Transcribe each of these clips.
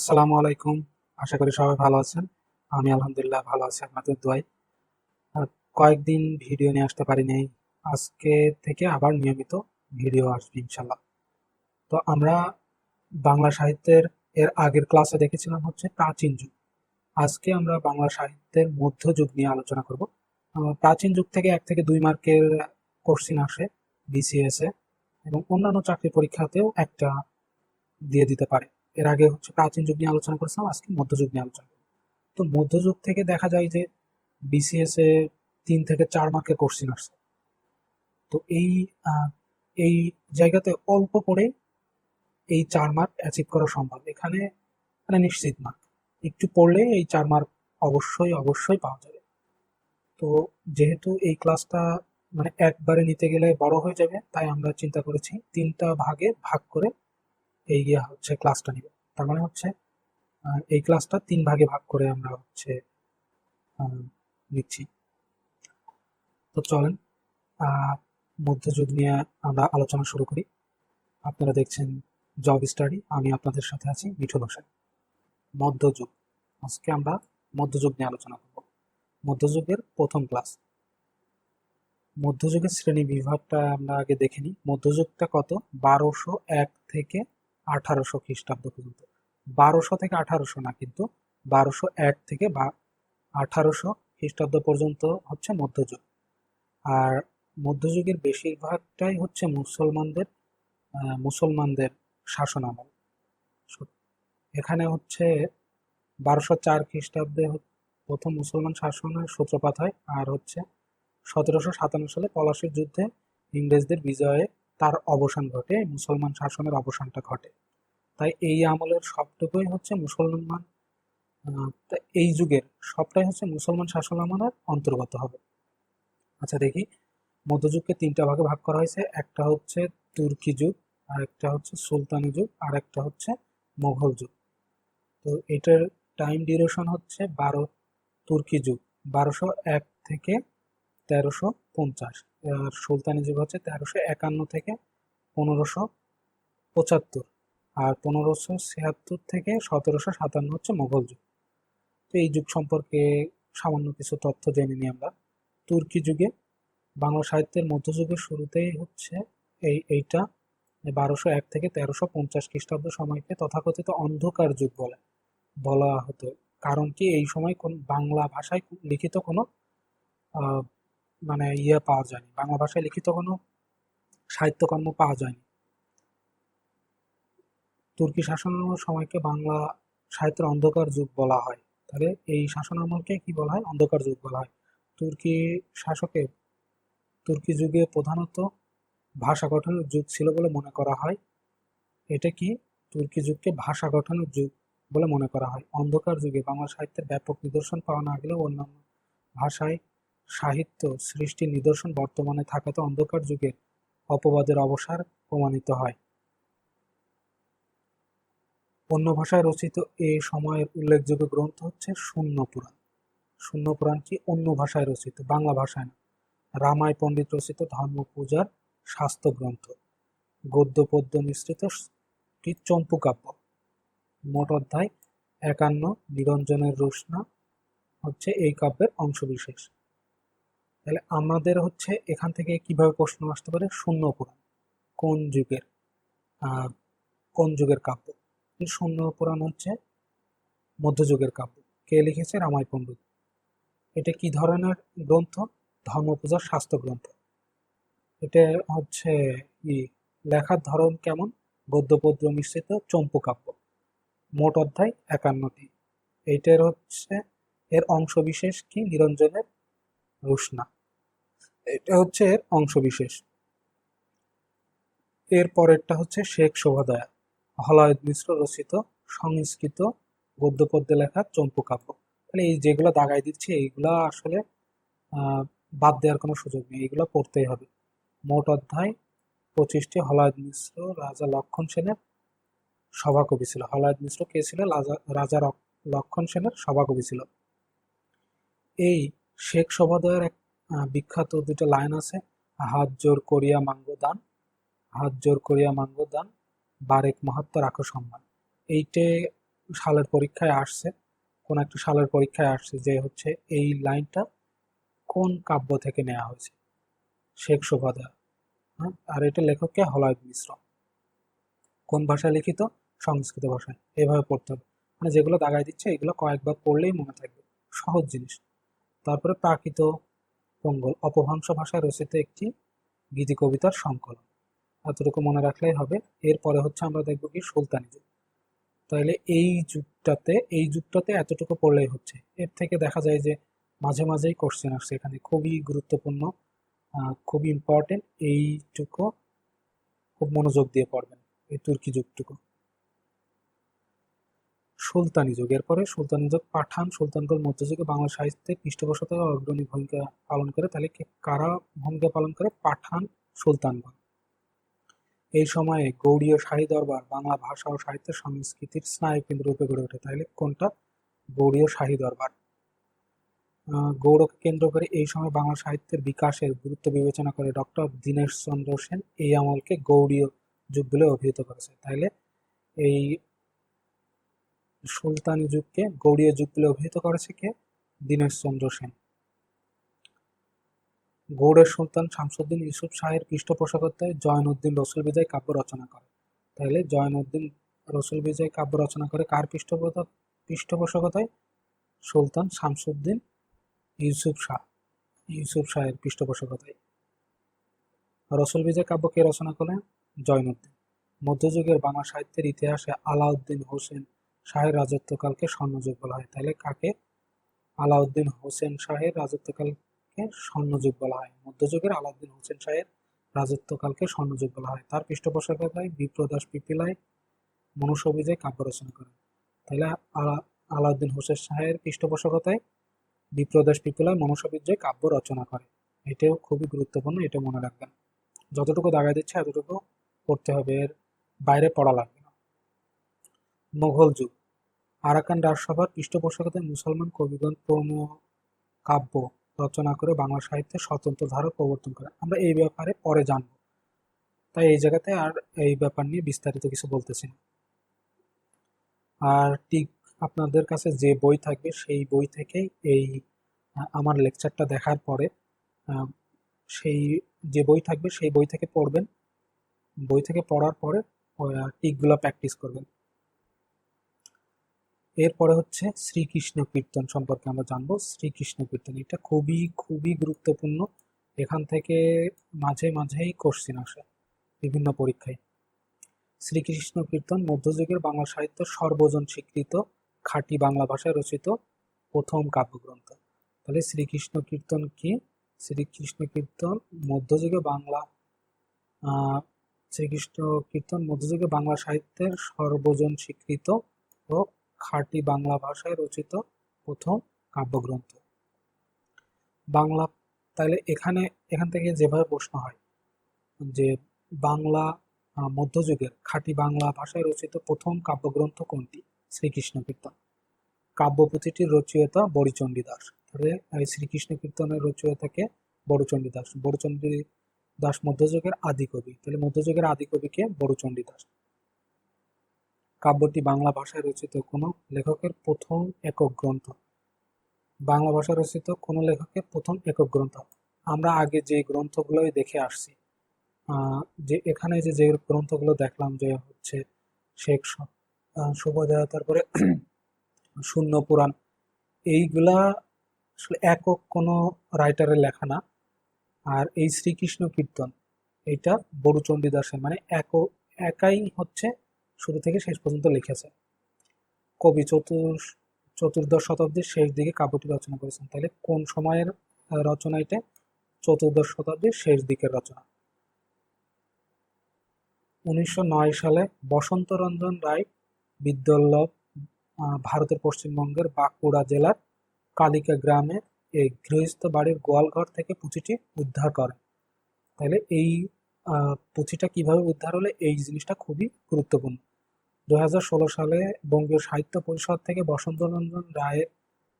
আসসালামু আলাইকুম। আশা করি সবাই ভালো আছেন। আমি আলহামদুলিল্লাহ ভালো আছি আপনাদের আর কয়েকদিন ভিডিও নিয়ে আসতে পারি পারিনি আজকে থেকে আবার নিয়মিত ভিডিও আসবে ইনশাল্লাহ তো আমরা বাংলা সাহিত্যের এর আগের ক্লাসে দেখেছিলাম হচ্ছে প্রাচীন যুগ। আজকে আমরা বাংলা সাহিত্যের মধ্যযুগ নিয়ে আলোচনা করব। প্রাচীন যুগ থেকে এক থেকে দুই মার্কের কোশ্চিন আসে বিসিএস এ এবং অন্যান্য চাকরি পরীক্ষাতেও একটা দিয়ে দিতে পারে। এর আগে হচ্ছে প্রাচীন যুগ নিয়ে আলোচনা করেছিলাম, আজকে মধ্যযুগ নিয়ে আলোচনা তো মধ্যযুগ থেকে দেখা যায় যে বিসিএস এ তিন থেকে চার মার্কের কোশ্চিন আসছে। তো এই এই জায়গাতে অল্প করে এই চার মার্ক অ্যাচিভ করা সম্ভব। এখানে মানে নিশ্চিত মার্ক একটু পড়লে এই চার মার্ক অবশ্যই অবশ্যই পাওয়া যাবে। তো যেহেতু এই ক্লাসটা মানে একবারে নিতে গেলে বড় হয়ে যাবে, তাই আমরা চিন্তা করেছি তিনটা ভাগে ভাগ করে এই গিয়ে হচ্ছে ক্লাসটা নিব। তার মানে হচ্ছে এই ক্লাসটা তিন ভাগে ভাগ করে আমরা হচ্ছে নিচ্ছি। তো চলেন মধ্যযুগ নিয়ে আমরা আলোচনা শুরু করি। আপনারা দেখছেন জব স্টাডি আমি আপনাদের সাথে আছি মিঠুন হোসেন। মধ্যযুগ। আজকে আমরা মধ্যযুগ নিয়ে আলোচনা করব। মধ্যযুগের প্রথম ক্লাস মধ্যযুগের শ্রেণি বিভাগটা আমরা আগে দেখে নিই। মধ্যযুগটা কত? বারোশো এক থেকে আঠারোশো খ্রিস্টাব্দ পর্যন্ত। বারোশো থেকে আঠারোশো না, কিন্তু বারোশো এক থেকে বা আঠারোশো খ্রিস্টাব্দ পর্যন্ত হচ্ছে মধ্যযুগ। আর মধ্যযুগের বেশিরভাগটাই হচ্ছে মুসলমানদের মুসলমানদের শাসন আমল। এখানে হচ্ছে বারোশো চার খ্রিস্টাব্দে প্রথম মুসলমান শাসনের সূত্রপাত হয়, আর হচ্ছে সতেরোশো সাতান্ন সালে পলাশির যুদ্ধে ইংরেজদের বিজয়ে তার অবসান ঘটে, মুসলমান শাসনের অবসানটা ঘটে। তাই এই আমলের সবটুকুই হচ্ছে মুসলমান এই যুগের সবটাই হচ্ছে মুসলমান শাসন আমলের অন্তর্গত হবে। আচ্ছা দেখি, মধ্যযুগকে তিনটা ভাগে ভাগ করা হয়েছে, একটা হচ্ছে তুর্কি যুগ, আর একটা হচ্ছে সুলতানি যুগ, আর একটা হচ্ছে মোঘল যুগ। তো এটার টাইম ডিউরেশন হচ্ছে বারো, তুর্কি যুগ, বারোশো এক থেকে তেরোশো পঞ্চাশ। আর সুলতানি যুগ হচ্ছে তেরোশো একান্ন থেকে পনেরোশো পঁচাত্তর আর পনেরোশো ছিয়াত্তর থেকে সতেরোশো সাতান্ন হচ্ছে মোগল যুগ। তো এই যুগ সম্পর্কে সামান্য কিছু তথ্য জেনে নিই আমরা। তুর্কি যুগে বাংলা সাহিত্যের মধ্যযুগের শুরুতেই হচ্ছে এই, এইটা বারোশো এক থেকে তেরোশো পঞ্চাশ খ্রিস্টাব্দ সময়কে তথাকথিত অন্ধকার যুগ বলে, বলা হতো। কারণ কি এই সময় কোন বাংলা ভাষায় লিখিত কোনো মানে ইয়ে পাওয়া যায়নি। বাংলা ভাষায় লিখিত কোনো সাহিত্যকর্ম পাওয়া যায়নি। তুর্কি শাসনের সময়কে বাংলা সাহিত্যের অন্ধকার যুগ বলা হয়। তাহলে এই শাসনামলকে কি বলা হয়? অন্ধকার যুগ বলা হয়। তুর্কি শাসকের, তুর্কি যুগে প্রধানত ভাষা গঠনের যুগ ছিল বলে মনে করা হয়। এটা কি? তুর্কি যুগকে ভাষা গঠনের যুগ বলে মনে করা হয়। অন্ধকার যুগে বাংলা সাহিত্যের ব্যাপক নিদর্শন পাওয়া না গেলেও অন্যান্য ভাষায় সাহিত্য সৃষ্টির নিদর্শন বর্তমানে থাকাতে অন্ধকার যুগের অপবাদের অবসার প্রমাণিত হয়। অন্য ভাষায় রচিত এ সময়ের উল্লেখযোগ্য গ্রন্থ হচ্ছে শূন্য পুরাণ। শূন্য পুরাণ কি অন্য ভাষায় রচিত, বাংলা ভাষায় না। রামায় পণ্ডিত রচিত ধর্ম পূজার শাস্ত্র গ্রন্থ। গদ্য, পদ্য মিশ্রিত কি চম্পু কাব্য মোট অধ্যায় একান্ন, নিরঞ্জনের রোশনা হচ্ছে এই কাব্যের অংশবিশেষ। তাহলে আমাদের হচ্ছে এখান থেকে কীভাবে প্রশ্ন আসতে পারে? শূন্য পুরাণ। কোন যুগের? কোন যুগের কাব্য? শূন্য পুরাণ হচ্ছে মধ্যযুগের কাব্য। কে লিখেছে? রামায় পণ্ডিত। এটা কি ধরনের গ্রন্থ? ধর্মপূজার শাস্ত্র গ্রন্থ। এটা হচ্ছে ই, লেখার ধরন কেমন? গদ্য পদ্য মিশ্রিত চম্পু কাব্য। মোট অধ্যায় একান্নটি। এইটার হচ্ছে এর অংশ বিশেষ কি? নিরঞ্জনের রুশনা এটা হচ্ছে এর অংশ বিশেষ এর পরেরটা হচ্ছে শেখ শোভাদয়া। হলায়ত মিশ্র রচিত, সংস্কৃত গদ্য পদ্যে লেখা চম্পু কাব্য। তাহলে এই যেগুলো দাগাই দিচ্ছি, এইগুলা আসলে বাদ দেওয়ার কোনো সুযোগ নেই। এগুলো পড়তেই হবে। মোট অধ্যায় পঁচিশটি, হলায়ত মিশ্র, রাজা লক্ষণ সেনের সভাকবি ছিল। হলায়ত মিশ্র কে ছিল? রাজা- রাজা লক্ষণ সেনের সভাকবি ছিল। এই শেখ শোভাদয়ের এক বিখ্যাত দুটো লাইন আছে। হাত জোর করিয়া মাঙ্গ দান, হাত জোর করিয়া মাঙ্গ দান, বারেক মাহাত্ম রাখো সম্মান। এইটে সালের পরীক্ষায় আসছে, কোন একটা সালের পরীক্ষায় আসছে যে হচ্ছে এই লাইনটা কোন কাব্য থেকে নেওয়া হয়েছে? শেখ শোভাদা হ্যাঁ আর এটা লেখককে হলায়ত মিশ্র। কোন ভাষায় লিখিত? সংস্কৃত ভাষায়। এভাবে পড়তে হবে। মানে যেগুলো দাগাই দিচ্ছে, এগুলো কয়েকবার পড়লেই মনে থাকবে। সহজ জিনিস। তারপরে প্রাকৃত পঙ্গল অপভ্রংশ ভাষায় রচিত একটি গীতি কবিতার সংকলন। এতটুকু মনে রাখলেই হবে। এরপরে হচ্ছে আমরা দেখব কি সুলতানি যুগ। তাহলে এই যুগটাতে এই যুগটাতে এতটুকু পড়লেই হচ্ছে। এর থেকে দেখা যায় যে মাঝে মাঝেই কোশ্চেন আসছে এখানে। খুবই গুরুত্বপূর্ণ খুবই ইম্পর্টেন্ট এইটুকু খুব মনোযোগ দিয়ে পড়বেন, এই তুর্কি যুগটুকু। সুলতানি যুগ। এরপরে সুলতানি যুগ পাঠান সুলতানগণ মধ্যযুগে বাংলা সাহিত্যে পৃষ্ঠপোষকতায় অগ্রণী ভূমিকা পালন করে। তাহলে কারা ভূমিকা পালন করে? পাঠান সুলতানগণ এই সময়ে গৌড়ীয় শাহী দরবার বাংলা ভাষা ও সাহিত্যের সংস্কৃতির স্নায়ুকেন্দ্র রূপে গড়ে ওঠে। তাহলে কোনটা? গৌড়ীয় শাহী দরবার। গৌড়কে কেন্দ্র করে এই সময় বাংলা সাহিত্যের বিকাশের গুরুত্ব বিবেচনা করে ডক্টর দীনেশ চন্দ্র সেন এই আমলকে গৌড়ীয় যুগ বলে অভিহিত করেছে। তাইলে এই সুলতানি যুগকে, গৌড়ীয় যুগ বলে অভিহিত করেছে কে? দীনেশ চন্দ্র সেন। গৌড়ের সুলতান শামসুদ্দিন ইউসুফ শাহের পৃষ্ঠপোষকতায় জয়নুদ্দিন রসুল বিজয় কাব্য রচনা করে। তাহলে জয়নুদ্দিন রসুল বিজয় কাব্য রচনা করে কার পৃষ্ঠপোষক পৃষ্ঠপোষকতায়? সুলতান শামসুদ্দিন ইউসুফ শাহ, ইউসুফ শাহের পৃষ্ঠপোষকতায়। রসুল বিজয় কাব্য কে রচনা করেন? জয়নুদ্দিন। মধ্যযুগের বাংলা সাহিত্যের ইতিহাসে আলাউদ্দিন হোসেন শাহের রাজত্বকালকে স্বর্ণযুগ বলা হয়। তাহলে কাকে? আলাউদ্দিন হোসেন শাহের রাজত্বকালকে স্বর্ণযুগ বলা হয়। মধ্যযুগের আলাউদ্দিন হোসেন শাহের রাজত্বকালকে স্বর্ণযুগ বলা হয়। তার পৃষ্ঠপোষকতায় বিপ্রদাস পিপিলাই। মনুষ্য বিজয় কাব্য রচনা করেন। তাহলে আলাউদ্দিন হোসেন শাহের পৃষ্ঠপোষকতায় বিপ্রদাস পিপিলাই মনুষ্য বিজয় কাব্য রচনা করে। এটাও খুবই গুরুত্বপূর্ণ, এটা মনে রাখবেন। যতটুকু দাগা দিচ্ছে, এতটুকু পড়তে হবে। এর বাইরে পড়া লাগবে। মুঘল যুগ। আরাকান রাজসভার পৃষ্ঠপোষকতায় মুসলমান কবিগণ কাব্য রচনা করে বাংলা সাহিত্যে স্বতন্ত্র ধারা প্রবর্তন করে আমরা এই ব্যাপারে পরে জানব। তাই এই জায়গাতে আর এই ব্যাপার নিয়ে বিস্তারিত কিছু বলতেছি না। আর ঠিক আপনাদের কাছে যে বই থাকবে, সেই বই থেকেই এই, আমার লেকচারটা দেখার পরে সেই যে বই থাকবে, সেই বই থেকে পড়বেন। বই থেকে পড়ার পরে টিকগুলো প্র্যাকটিস করবেন। এরপরে হচ্ছে শ্রীকৃষ্ণ কীর্তন সম্পর্কে আমরা জানব। শ্রীকৃষ্ণ কীর্তন, এটা খুবই খুবই গুরুত্বপূর্ণ। এখান থেকে মাঝে মাঝেই কোশ্চিন আসে বিভিন্ন পরীক্ষায়। শ্রীকৃষ্ণ কীর্তন মধ্যযুগের বাংলা সাহিত্য সর্বজন স্বীকৃত, খাঁটি বাংলা ভাষায় রচিত প্রথম কাব্যগ্রন্থ। তাহলে শ্রীকৃষ্ণ কীর্তন কি? শ্রীকৃষ্ণ কীর্তন মধ্যযুগে বাংলা শ্রীকৃষ্ণ কীর্তন মধ্যযুগে বাংলা সাহিত্যের সর্বজন স্বীকৃত ও খাঁটি বাংলা ভাষায় রচিত প্রথম কাব্যগ্রন্থ। বাংলা তাহলে এখানে, এখান থেকে যেভাবে প্রশ্ন হয়, যে বাংলা মধ্যযুগের খাঁটি বাংলা ভাষায় রচিত প্রথম কাব্যগ্রন্থ কোনটি? শ্রীকৃষ্ণ কীর্তন। কাব্যপুঁথিটির রচয়িতা বরিচণ্ডী দাস। তাহলে, এই শ্রীকৃষ্ণ কীর্তনের রচয়িতাকে বড়চণ্ডী দাস। বড়চণ্ডী দাস মধ্যযুগের আদি কবি। তাহলে মধ্যযুগের আদি কবিকে বড়চণ্ডী দাস। কাব্যটি বাংলা ভাষায় রচিত কোনো লেখকের প্রথম একক গ্রন্থ। বাংলা ভাষায় রচিত কোনো লেখকের প্রথম একক গ্রন্থ। আমরা আগে যে গ্রন্থগুলোই দেখে আসছি যে এখানে যে যে গ্রন্থগুলো দেখলাম যে হচ্ছে শেখ শুভদয়া তারপরে শূন্য পুরাণ, এইগুলা আসলে একক কোনো রাইটারের লেখা না। আর এই শ্রীকৃষ্ণ কীর্তন এটা বড়ুচণ্ডী দাসের মানে এক একাই হচ্ছে শুরু থেকে শেষ পর্যন্ত লিখেছে। কবি চতুর, চতুর্দশ শতাব্দীর শেষ দিকে কাব্যটি রচনা করেছেন। তাহলে কোন সময়ের রচনা এটা চতুর্দশ শতাব্দীর শেষ দিকের রচনা? উনিশশো নয় সালে বসন্ত রঞ্জন রায় বিদ্যাল্লভ ভারতের পশ্চিমবঙ্গের বাঁকুড়া জেলার কালিকা গ্রামে এই গৃহস্থ বাড়ির গোয়ালঘর থেকে পুঁথিটি উদ্ধার করেন। তাহলে এই পুঁথিটা কীভাবে উদ্ধার হলে? এই জিনিসটা খুবই গুরুত্বপূর্ণ। দু হাজার ষোলো সালে বঙ্গীয় সাহিত্য পরিষদ থেকে বসন্তরঞ্জন রায়ের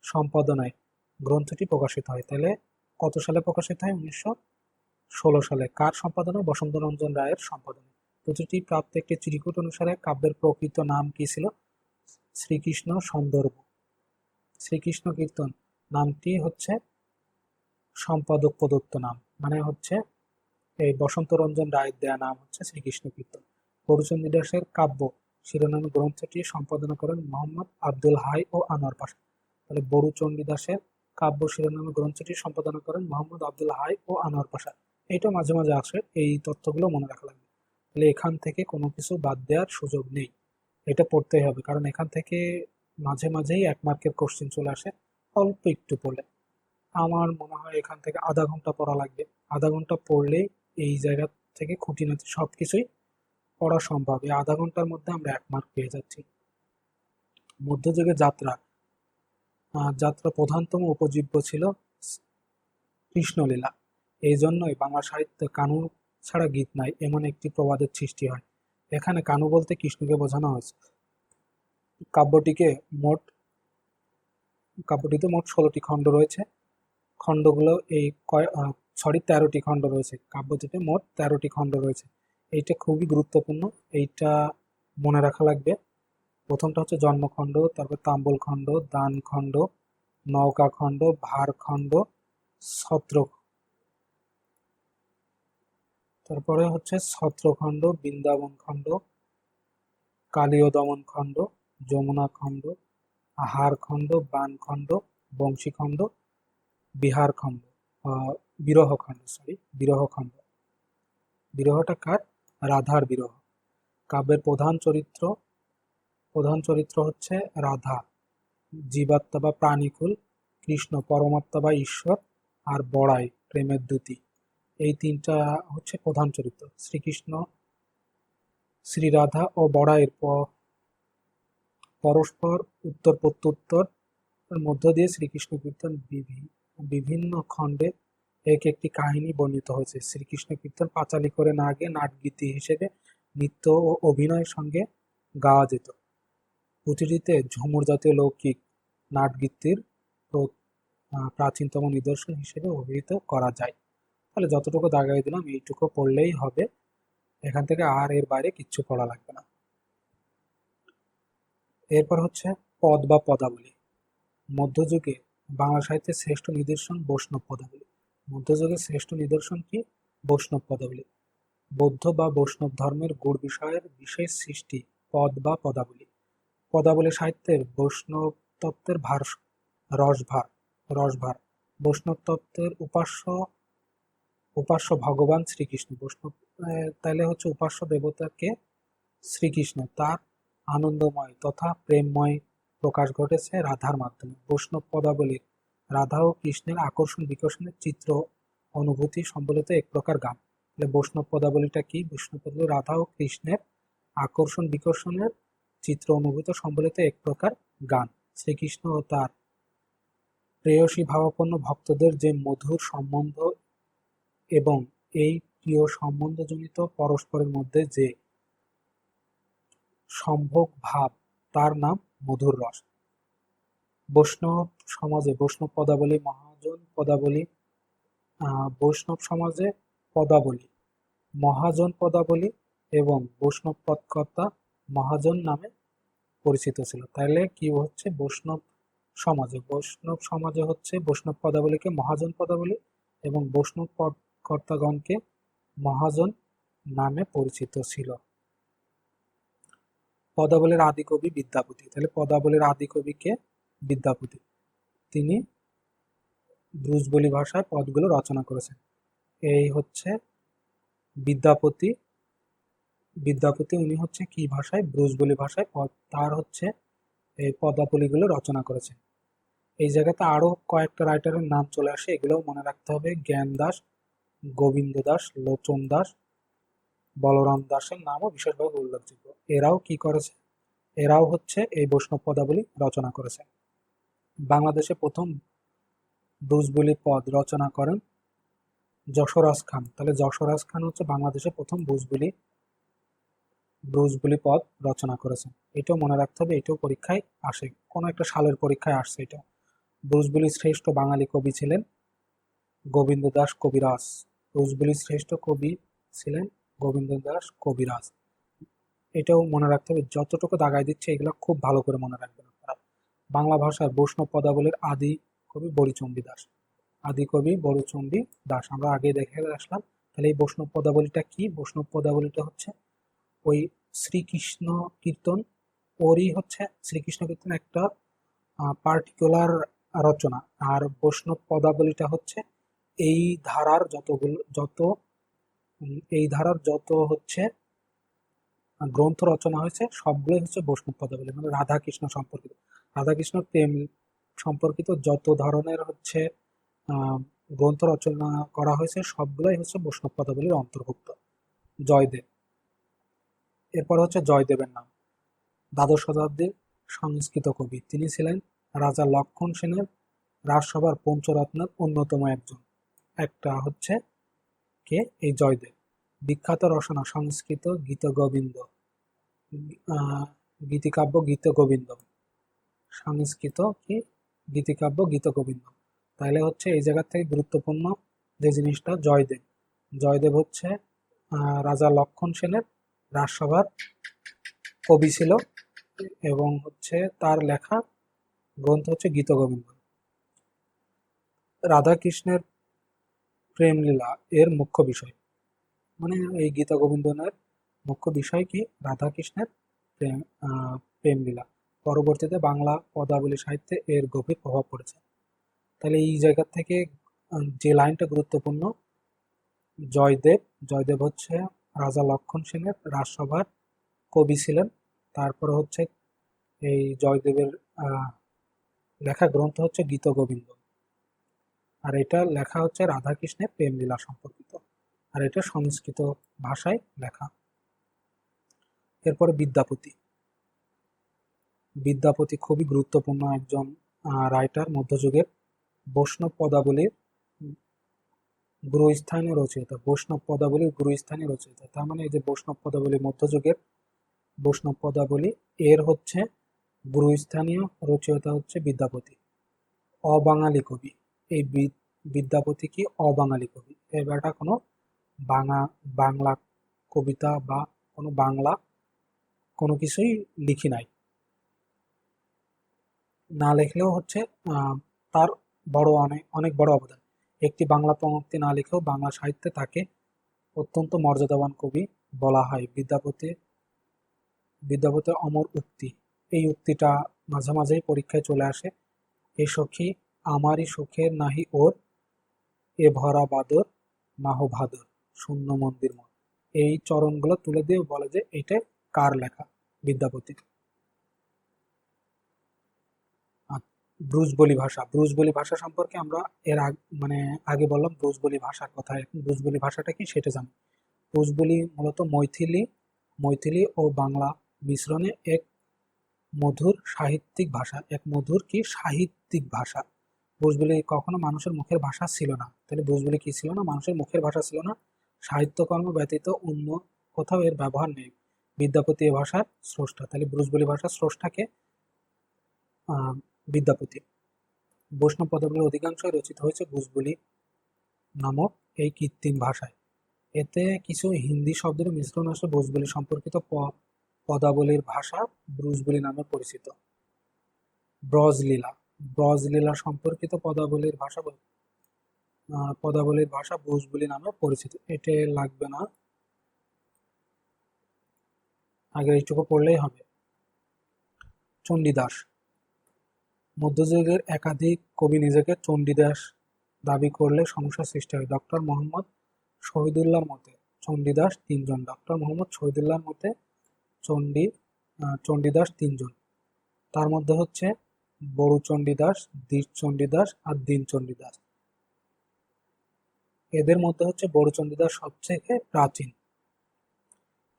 সম্পাদনায় গ্রন্থটি প্রকাশিত হয়। তাহলে কত সালে প্রকাশিত হয়? উনিশশো ষোলো সালে। কার সম্পাদনায়? বসন্তরঞ্জন রায়ের সম্পাদনা প্রতিটি প্রাপ্ত একটি চিরিকুট অনুসারে কাব্যের প্রকৃত নাম কি ছিল? শ্রীকৃষ্ণ সন্দর্ভ। শ্রীকৃষ্ণ কীর্তন। নামটি হচ্ছে সম্পাদক প্রদত্ত নাম। মানে হচ্ছে এই বসন্ত রঞ্জন রায়ের দেয়া নাম হচ্ছে শ্রীকৃষ্ণ কীর্তন। পরুচন্দ্র দাসের কাব্য শিরোনাম গ্রন্থটি সম্পাদনা করেন মোহাম্মদ আব্দুল হাই ও আনোয়ার পাশা। তাহলে বরুচণ্ডী দাসের কাব্য শিরোনামে গ্রন্থটি সম্পাদনা করেন মোহাম্মদ আব্দুল হাই ও আনোয়ার পাশা। এটা মাঝে মাঝে আসে, এই তথ্যগুলো মনে রাখা লাগবে। তাহলে এখান থেকে কোনো কিছু বাদ দেওয়ার সুযোগ নেই। এটা পড়তেই হবে, কারণ এখান থেকে মাঝে মাঝেই এক মার্কের কোশ্চেন চলে আসে, অল্প একটু পড়লে। আমার মনে হয় এখান থেকে আধা ঘণ্টা পড়া লাগবে। আধা ঘণ্টা পড়লেই এই জায়গা থেকে খুঁটিনাটি সব কিছুই পড়া সম্ভব। এই আধা ঘণ্টার মধ্যে আমরা এক মার্ক পেয়ে যাচ্ছি। মধ্যযুগে যাত্রা যাত্রা প্রধানতম উপজীব্য ছিল কৃষ্ণলীলা। এই জন্যই বাংলা সাহিত্যে কানু ছাড়া গীত নাই, এমন একটি প্রবাদের সৃষ্টি হয়। এখানে কানু বলতে কৃষ্ণকে বোঝানো হয়েছে। কাব্যটিকে মোট, কাব্যটিতে মোট ষোলোটি খণ্ড রয়েছে। খণ্ডগুলো এই কয় সরি তেরোটি খণ্ড রয়েছে। কাব্যটিতে মোট তেরোটি খণ্ড রয়েছে। এইটা খুবই গুরুত্বপূর্ণ, এইটা মনে রাখা লাগবে। প্রথমটা হচ্ছে জন্মখণ্ড, তারপর তাম্বল খণ্ড, দান খণ্ড, নৌকা খণ্ড, ভার খণ্ড, ছত্র তারপরে হচ্ছে ছত্রখণ্ড বৃন্দাবন খণ্ড, কালীয় দমন খণ্ড, যমুনা খণ্ড, আহার খণ্ড, বান খণ্ড, বংশী খণ্ড, বিহার খণ্ড বিরহ খণ্ড সরি বিরহ খণ্ড। বিরহটা কার? রাধার বিরহ। কাব্যের প্রধান চরিত্র প্রধান চরিত্র হচ্ছে রাধা। জীবাত্মা বা প্রাণীকুল, কৃষ্ণ, পরমাত্মা বা ঈশ্বর আর বড়াই, প্রেমের দ্যুতি। এই তিনটা হচ্ছে প্রধান চরিত্র। শ্রীকৃষ্ণ, শ্রীরাধা ও বড়াইয়ের পরস্পর উত্তর প্রত্যুত্তর মধ্য দিয়ে শ্রীকৃষ্ণ কীর্তন বিভি- বিভিন্ন খণ্ডে এক একটি কাহিনী বর্ণিত হয়েছে। শ্রীকৃষ্ণ কীর্তন পাঁচালি করে না গিয়ে নাটগীতি হিসেবে নৃত্য ও অভিনয়ের সঙ্গে গাওয়া যেত। পুঁথিটিতে ঝুমুর জাতীয় লৌকিক নাটগীতির প্রাচীনতম নিদর্শন হিসেবে অভিহিত করা যায়। তাহলে যতটুকু দাগাই দিলাম, এইটুকু পড়লেই হবে। এখান থেকে আর এর বাইরে কিচ্ছু পড়া লাগবে না। এরপর হচ্ছে পদ বা পদাবলী। মধ্যযুগে বাংলা সাহিত্যের শ্রেষ্ঠ নিদর্শন বৈষ্ণব পদাবলী। মধ্যযুগের শ্রেষ্ঠ নিদর্শন কি? বৈষ্ণব পদাবলী। বৌদ্ধ বা বৈষ্ণব ধর্মের গুড় বিষয়ের বিশেষ সৃষ্টি, পদ বা পদাবলী। পদাবলী সাহিত্যের বৈষ্ণব তত্ত্বের ভার রসভার রসভার। বৈষ্ণব তত্ত্বের উপাস্য উপাস্য ভগবান শ্রীকৃষ্ণ। বৈষ্ণব তাহলে হচ্ছে উপাস্য দেবতাকে শ্রীকৃষ্ণ। তার আনন্দময় তথা প্রেমময় প্রকাশ ঘটেছে রাধার মাধ্যমে। বৈষ্ণব পদাবলীর রাধা ও কৃষ্ণের আকর্ষণ বিকর্ষণের চিত্র অনুভূতি সম্বলিত এক প্রকার গান। তাহলে বৈষ্ণব পদাবলীটা কি? বৈষ্ণব পদাবলী রাধা ও কৃষ্ণের আকর্ষণ বিকর্ষণের চিত্র অনুভূত সম্বলিত এক প্রকার গান। শ্রীকৃষ্ণ ও তার প্রেয়সী ভাবাপন্ন ভক্তদের যে মধুর সম্বন্ধ এবং এই প্রিয় সম্বন্ধজনিত পরস্পরের মধ্যে যে সম্ভোগ ভাব, তার নাম মধুর রস। বৈষ্ণব সমাজে, বৈষ্ণব পদাবলী, মহাজন পদাবলী বৈষ্ণব সমাজে পদাবলী, মহাজন পদাবলী এবং বৈষ্ণব পদকর্তা মহাজন নামে পরিচিত ছিল। তাহলে কি হচ্ছে? বৈষ্ণব সমাজে বৈষ্ণব সমাজে হচ্ছে বৈষ্ণব পদাবলীকে মহাজন পদাবলী এবং বৈষ্ণব পদকর্তাগণকে মহাজন নামে পরিচিত ছিল। পদাবলীর আদিকবি বিদ্যাপতি। তাহলে পদাবলীর আদিকবিকে বিদ্যাপতি। তিনি ব্রুজবলি ভাষায় পদগুলো রচনা করেছেন। এই হচ্ছে বিদ্যাপতি। বিদ্যাপতি উনি হচ্ছে কি ভাষায়? ব্রুজবলি ভাষায় পদ। তার হচ্ছে এই পদাবলীগুলো রচনা করেছেন। এই জায়গাতে আরও কয়েকটা রাইটারের নাম চলে আসে। এগুলোও মনে রাখতে হবে। জ্ঞান দাস, গোবিন্দ দাস, লোচন দাস, বলরাম দাসের নামও বিশেষভাবে উল্লেখযোগ্য। এরাও কি করেছে? এরাও হচ্ছে এই বৈষ্ণব পদাবলী রচনা করেছে বাংলাদেশে প্রথম ব্রুজবলি পদ রচনা করেন যশোরাজ খান। তাহলে যশোরাজ খান হচ্ছে বাংলাদেশে প্রথম ব্রুজবলি ব্রুজবলি পদ রচনা করেছেন। এটাও মনে রাখতে হবে, এটাও পরীক্ষায় আসে। কোনো একটা সালের পরীক্ষায় আসছে এটা। ব্রুজবলির শ্রেষ্ঠ বাঙালি কবি ছিলেন গোবিন্দ দাস কবিরাজ। ব্রুজবলির শ্রেষ্ঠ কবি ছিলেন গোবিন্দ দাস কবিরাজ। এটাও মনে রাখতে হবে, যতটুকু দাগাই দিচ্ছে, এগুলো খুব ভালো করে মনে রাখবেন। বাংলা ভাষার বৈষ্ণব পদাবলীর আদি কবি বরিচণ্ডী দাস। আদি কবি বরিচণ্ডী দাস। আমরা আগে দেখে আসলাম, তাহলে এই বৈষ্ণব পদাবলীটা কি? বৈষ্ণব পদাবলীটা হচ্ছে ওই শ্রীকৃষ্ণ কীর্তন, ওরই হচ্ছে শ্রীকৃষ্ণ কীর্তন একটা পার্টিকুলার রচনা। আর বৈষ্ণব পদাবলীটা হচ্ছে এই ধারার যতগুলো, যত এই ধারার যত হচ্ছে গ্রন্থ রচনা হয়েছে, সবগুলোই হচ্ছে বৈষ্ণব পদাবলী মানে রাধা কৃষ্ণ সম্পর্কিত। রাধা কৃষ্ণ প্রেম সম্পর্কিত যত ধরনের হচ্ছে গ্রন্থ রচনা করা হয়েছে, সবগুলোই হচ্ছে বৈষ্ণব পদাবলীর অন্তর্ভুক্ত। জয়দেব। এরপর হচ্ছে জয়দেবের নাম। দ্বাদশ শতাব্দীর সংস্কৃত কবি। তিনি ছিলেন রাজা লক্ষণ সেনের রাজসভার পঞ্চরত্নের অন্যতম একজন। একটা হচ্ছে কে? এই জয়দেব। বিখ্যাত রচনা, সংস্কৃত গীত গোবিন্দ গীতিকাব্য গীত গোবিন্দ সংস্কৃত কি? গীতিকাব্য গীত গোবিন্দ তাহলে হচ্ছে এই জায়গা থেকে গুরুত্বপূর্ণ যে জিনিসটা, জয়দেব। জয়দেব হচ্ছে রাজা লক্ষণ সেনের রাজসভার কবি ছিল এবং হচ্ছে তার লেখা গ্রন্থ হচ্ছে গীত গোবিন্দ রাধাকৃষ্ণের প্রেমলীলা এর মুখ্য বিষয়। মানে এই গীতা গোবিন্দনের মুখ্য বিষয় কি? রাধাকৃষ্ণের প্রেম প্রেমলীলা। পরবর্তীতে বাংলা পদাবলী সাহিত্যে এর গভীর প্রভাব পড়েছে। তাহলে এই জায়গা থেকে যে লাইনটা গুরুত্বপূর্ণ, জয়দেব জয়দেব হচ্ছে রাজা লক্ষণ সেনের রাজসভার কবি ছিলেন। তারপরে হচ্ছে এই জয়দেবের লেখা গ্রন্থ হচ্ছে গীত গোবিন্দ। আর এটা লেখা হচ্ছে রাধাকৃষ্ণের প্রেমলীলা সম্পর্কিত। আর এটা সংস্কৃত ভাষায় লেখা। এরপরে বিদ্যাপতি। বিদ্যাপতি খুবই গুরুত্বপূর্ণ একজন রাইটার মধ্যযুগের বৈষ্ণব পদাবলীর গুরুস্থানীয় রচয়িতা বৈষ্ণব পদাবলীর গুরুস্থানীয় রচয়িতা তার মানে এই যে বৈষ্ণব পদাবলী মধ্যযুগের বৈষ্ণব পদাবলী এর হচ্ছে গুরুস্থানীয় রচয়িতা হচ্ছে বিদ্যাপতি, অবাঙালি কবি। এই বিদ্যাপতি কি অবাঙালি কবি? এবারটা কোনো বাংলা বাংলা কবিতা বা কোনো বাংলা কোনো কিছুই লিখি নাই। না লিখলেও হচ্ছে তার বড় অনেক অনেক বড় অবদান। একটি বাংলা পঙ্ক্তি না লিখেও বাংলা সাহিত্যে তাকে অত্যন্ত মর্যাদাবান কবি বলা হয়। বিদ্যাপতি বিদ্যাপতির অমর উক্তি। এই উক্তিটা মাঝে মাঝেই পরীক্ষায় চলে আসে। এ সখী, আমারই সুখের নাহি ওর, এ ভরা বাদর, নাহ ভাদর, শূন্য মন্দির মন। এই চরণগুলো তুলে দিয়ে বলে যে এটা কার লেখা? বিদ্যাপতির আর ব্রুজবলি ভাষা। ব্রুজবলি ভাষা সম্পর্কে আমরা এর আগ মানে আগে বললাম ব্রুজবলি ভাষার কথা। এখন ব্রুজবলি ভাষাটা কি সেটা জানি। ব্রুজবলি মূলত মৈথিলি মৈথিলি ও বাংলা মিশ্রণে এক মধুর সাহিত্যিক ভাষা। এক মধুর কি? সাহিত্যিক ভাষা। ব্রুজবলি কখনো মানুষের মুখের ভাষা ছিল না। তাহলে ব্রুজবলি কি ছিল না? মানুষের মুখের ভাষা ছিল না। সাহিত্যকর্ম ব্যতীত অন্য কোথাও এর ব্যবহার নেই। বিদ্যাপতি এ ভাষার স্রষ্টা। তাহলে ব্রুজবলি ভাষার স্রষ্টাকে বিদ্যাপতি। বৈষ্ণব পদাবলীর অধিকাংশই রচিত হয়েছে ব্রুজবলি নামক এই কৃত্রিম ভাষায়। এতে কিছু হিন্দি শব্দের মিশ্রণ আসে ব্রুজবলি সম্পর্কিত পদাবলীর ভাষা ব্রুজবলি নামে পরিচিত। ব্রজলীলা ব্রজলীলা সম্পর্কিত পদাবলীর ভাষা পদাবলীর ভাষা ব্রুজবলি নামে পরিচিত। এটা লাগবে না। আগে এইটুকু পড়লেই হবে। চণ্ডীদাস মধ্যযুগের একাধিক কবি নিজেকে চণ্ডীদাস দাবি করলে সমস্যার সৃষ্টি হয়। ডক্টর মোহাম্মদ শহীদুল্লাহর মতে চণ্ডীদাস তিনজন। ডক্টর মোহাম্মদ শহীদুল্লাহর মতে চণ্ডী চণ্ডীদাস তিনজন। তার মধ্যে হচ্ছে বড়ু চণ্ডীদাস দ্বিজ চণ্ডীদাস আর দীন চণ্ডীদাস এদের মধ্যে হচ্ছে বড়ু চণ্ডীদাস সবথেকে প্রাচীন।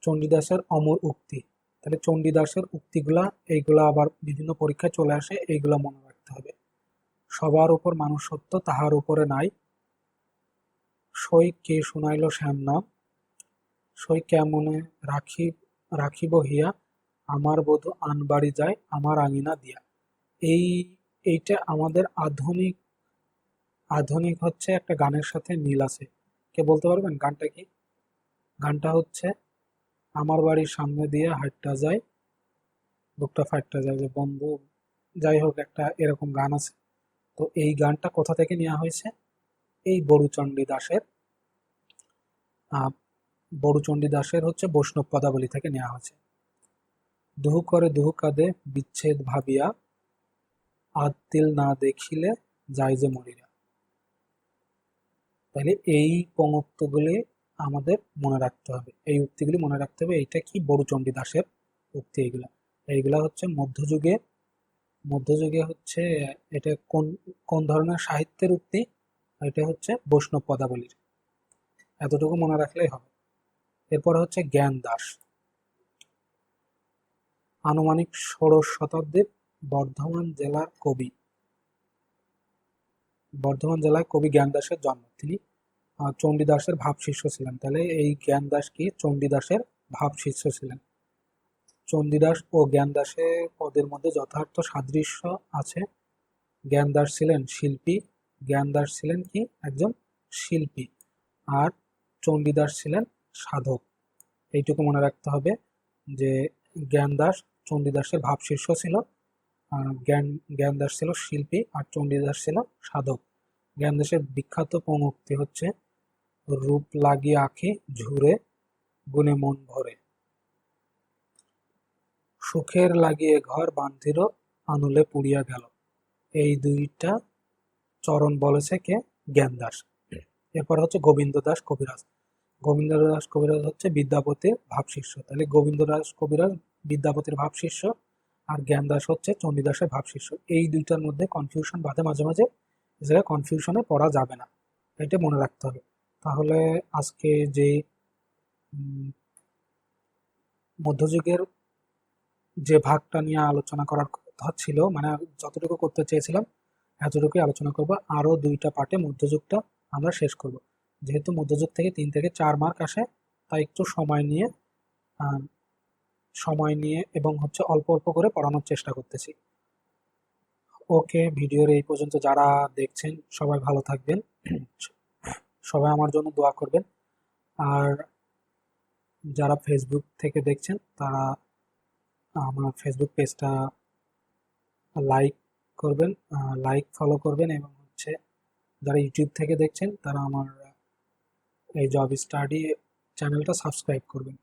চণ্ডীদাসের অমর উক্তি। তাহলে চণ্ডীদাসের উক্তিগুলা, এইগুলা আবার বিভিন্ন পরীক্ষায় চলে আসে, এইগুলা মনে রাখতে হবে। সবার উপর মানুষ সত্য তাহার উপরে নাই। সই কে শুনাইল শ্যাম নাম? সই কেমনে রাখি, রাখিব হিয়া? আমার বধূ আনবাড়ি যায়, আমার আঙিনা দিয়া। এই, এইটা আমাদের আধুনিক আধুনিক হচ্ছে একটা গানের সাথে মিল আছে। কে বলতে পারবেন গানটা কি? গানটা হচ্ছে আমার বাড়ির সামনে দিয়ে হাঁটটা যায় বুকটা ফাইটটা যায় যে, বন্ধু, যাই হোক, একটা এরকম গান আছে। তো এই গানটা কোথা থেকে নেওয়া হয়েছে? এই বড়ুচণ্ডী দাসের বড়ুচণ্ডী দাসের হচ্ছে বৈষ্ণব পদাবলী থেকে নেওয়া হয়েছে। দুহু করে দুহু কাঁদে, বিচ্ছেদ ভাবিয়া আদিল না দেখিলে যায় যে মরিরা তাহলে এই পঙ্ক্তগুলি আমাদের মনে রাখতে হবে। এই উক্তিগুলি মনে রাখতে হবে। এইটা কি বড়ুচণ্ডী দাসের উক্তি এইগুলা? এইগুলা হচ্ছে মধ্যযুগে মধ্যযুগে হচ্ছে, এটা কোন কোন ধরনের সাহিত্যের উক্তি? এটা হচ্ছে বৈষ্ণব পদাবলীর। এতটুকু মনে রাখলেই হবে। এরপর হচ্ছে জ্ঞান দাস। আনুমানিক ষোড়শ শতাব্দীর বর্ধমান জেলার কবি, বর্ধমান জেলায় কবি জ্ঞান দাসের জন্ম। তিনি চণ্ডীদাসের ভাব শিষ্য ছিলেন। তাহলে এই জ্ঞান দাস কি? চণ্ডীদাসের ভাব শিষ্য ছিলেন। চণ্ডীদাস ও জ্ঞান দাসের পদের মধ্যে যথার্থ সাদৃশ্য আছে। জ্ঞান দাস ছিলেন শিল্পী জ্ঞান দাস ছিলেন কি? একজন শিল্পী। আর চণ্ডীদাস ছিলেন সাধক। এইটুকু মনে রাখতে হবে যে জ্ঞান দাস চণ্ডীদাসের ভাব শীর্ষ ছিল। জ্ঞান জ্ঞান দাস ছিল শিল্পী আর চণ্ডীদাস ছিল সাধক। জ্ঞান দাসের বিখ্যাত পঙ্ক্তি হচ্ছে রূপ লাগিয়ে আঁখি ঝুরে গুণে মন ভরে। সুখের লাগিয়ে ঘর বান্ধির আনুলে পুড়িয়া গেল। এই দুইটা চরণ বলেছে কে? জ্ঞান দাস। এরপর হচ্ছে গোবিন্দ দাস কবিরাজ। গোবিন্দ দাস কবিরাজ হচ্ছে বিদ্যাপতির ভাবশিষ্য তাহলে গোবিন্দ দাস কবিরাজ বিদ্যাপতির ভাবশিষ্য আর জ্ঞান দাস হচ্ছে চণ্ডীদাসের ভাবশিষ্য এই দুইটার মধ্যে কনফিউশন বাঁধে মাঝে মাঝে। কনফিউশনে পড়া যাবে না। এটা মনে রাখতে হবে। তাহলে আজকে যে মধ্যযুগের যে ভাগটা নিয়ে আলোচনা করার কথা ছিল মানে যতটুকু করতে চেয়েছিলাম, এতটুকুই আলোচনা করব। আরও দুইটা পার্টে মধ্যযুগটা আমরা শেষ করব। যেহেতু মধ্যযুগ থেকে তিন থেকে চার মার্ক আসে, তাই একটু সময় নিয়ে সময় নিয়ে এবং হচ্ছে অল্প অল্প করে পড়ানোর চেষ্টা করতেছি। ওকে, ভিডিওর এই পর্যন্ত যারা দেখছেন, সবাই ভালো থাকবেন। সবাই আমার জন্য দোয়া করবেন। আর যারা ফেসবুক থেকে দেখছেন, তারা আমার ফেসবুক পেজটা লাইক করবেন লাইক ফলো করবেন এবং হচ্ছে যারা ইউটিউব থেকে দেখছেন, তারা আমার এই জব স্টাডি চ্যানেলটা সাবস্ক্রাইব করবেন।